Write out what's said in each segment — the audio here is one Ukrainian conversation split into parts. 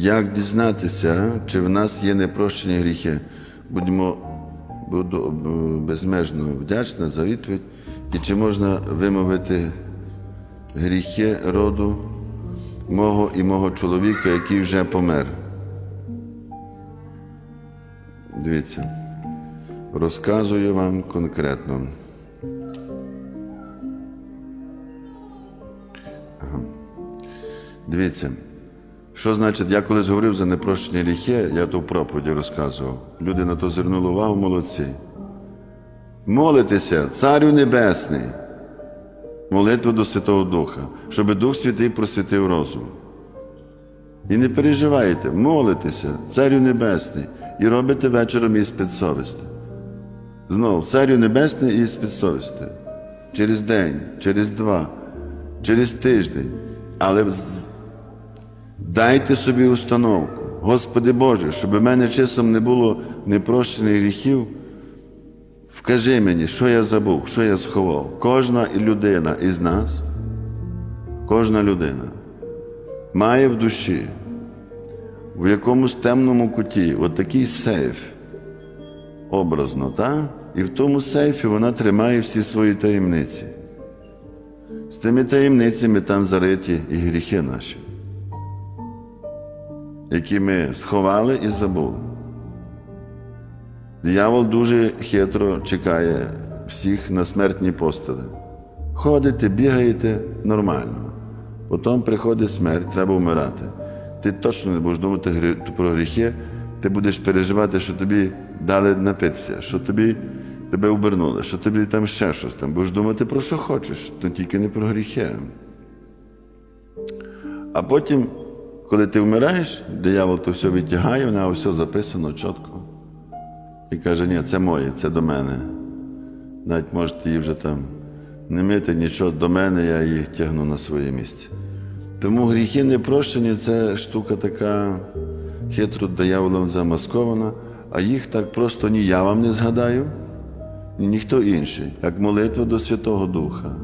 Як дізнатися, чи в нас є непрощені гріхи? Будемо буду е, безмежно вдячна за відповідь. І чи можна вимовити гріхи роду мого і мого чоловіка, який вже помер? Дивіться, розказую вам конкретно. Дивіться, що значить, я колись говорив за непрощені гріхи, я то в проповіді розказував. Люди на то звернули увагу, молодці. Молитеся, Царю Небесний, молитву до Святого Духа, щоб Дух Святий просвітив розум. І не переживайте, молитеся, Царю Небесний, і робите вечором із підсовісти. Знову, Царю Небесний і з підсовісти. Через день, через два, через тиждень. Але дайте собі установку, Господи Боже, щоб в мене часом не було непрощених гріхів. Вкажи мені, що я забув, що я сховав. Кожна людина із нас, кожна людина має в душі, в якомусь темному куті, от сейф, образно, так? і в тому сейфі вона тримає всі свої таємниці. З тими таємницями там зариті і гріхи наші, які ми сховали і забули. Диявол дуже хитро чекає всіх на смертні постели. Ходите, бігаєте нормально. Потім приходить смерть, треба вмирати. Ти точно не будеш думати про гріхи, ти будеш переживати, що тобі дали напитися, що тобі тебе обернули, що тобі там ще щось там. Будеш думати про що хочеш, то тільки не про гріхи. А потім, коли ти вмираєш, диявол то все відтягає, в нього все записано чітко. І каже, ні, це моє, це до мене. Навіть можете її вже там не мити нічого до мене, я їх тягну на своє місце. Тому гріхи непрощені це штука така хитро дияволом замаскована, а їх так просто ні я вам не згадаю, ні ніхто інший, як молитва до Святого Духа.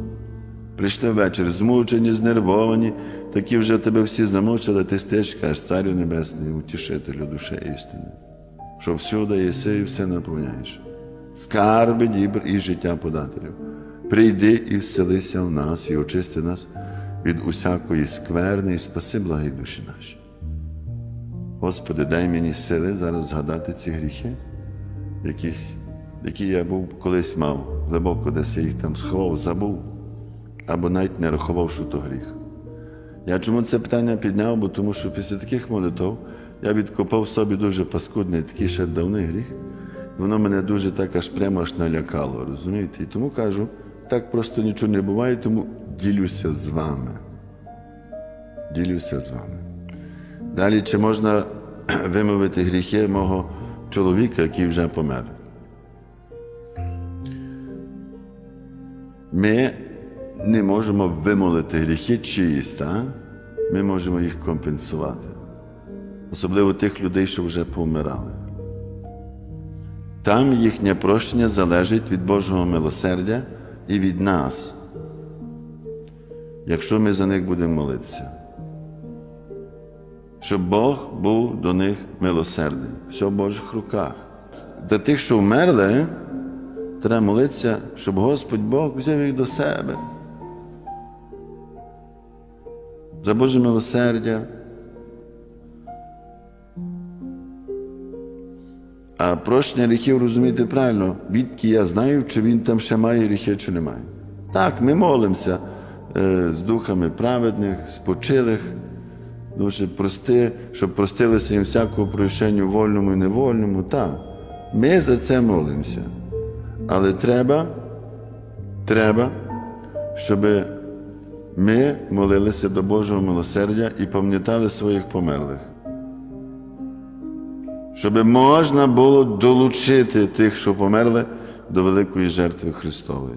Прийшли ввечері, змучені, знервовані, такі вже тебе всі замучили, ти стиш, кажеш, Царю Небесний, утішителю душе істини що всюди єси і все наповняєш. Скарби, дібр і життя подателів. Прийди і вселися в нас і очисти нас від усякої скверни і спаси благі душі наші. Господи, дай мені сили зараз згадати ці гріхи, якісь, які я був колись мав, глибоко десь я їх там сховав, забув, або навіть не рахував, що то гріх. Я чому це питання підняв? Бо тому що після таких молитв я відкопав собі дуже паскудний, такий ще давний гріх. Воно мене дуже так аж прямо аж налякало, розумієте? І тому кажу, так просто нічого не буває, тому ділюся з вами. Ділюся з вами. Далі, чи можна вимовити гріхи мого чоловіка, який вже помер? Ми не можемо вимолити гріхи чиїсь, так? ми можемо їх компенсувати. Особливо тих людей, що вже помирали. Там їхнє прощення залежить від Божого милосердя і від нас, якщо ми за них будемо молитися. Щоб Бог був до них милосердний, все в Божих руках. Для тих, що вмерли, треба молитися, щоб Господь Бог взяв їх до себе. За Боже милосердя. А прощення гріхів розуміти правильно, відки я знаю, чи він там ще має гріхи, чи немає. Так, ми молимося е, з духами праведних, спочилих, дуже прости, щоб простилися їм всякого прощення вольному і невольному. Так, ми за це молимося. Але треба, треба, щоб ми молилися до Божого милосердя і пам'ятали своїх померлих. Щоб можна було долучити тих, що померли, до великої жертви Христової.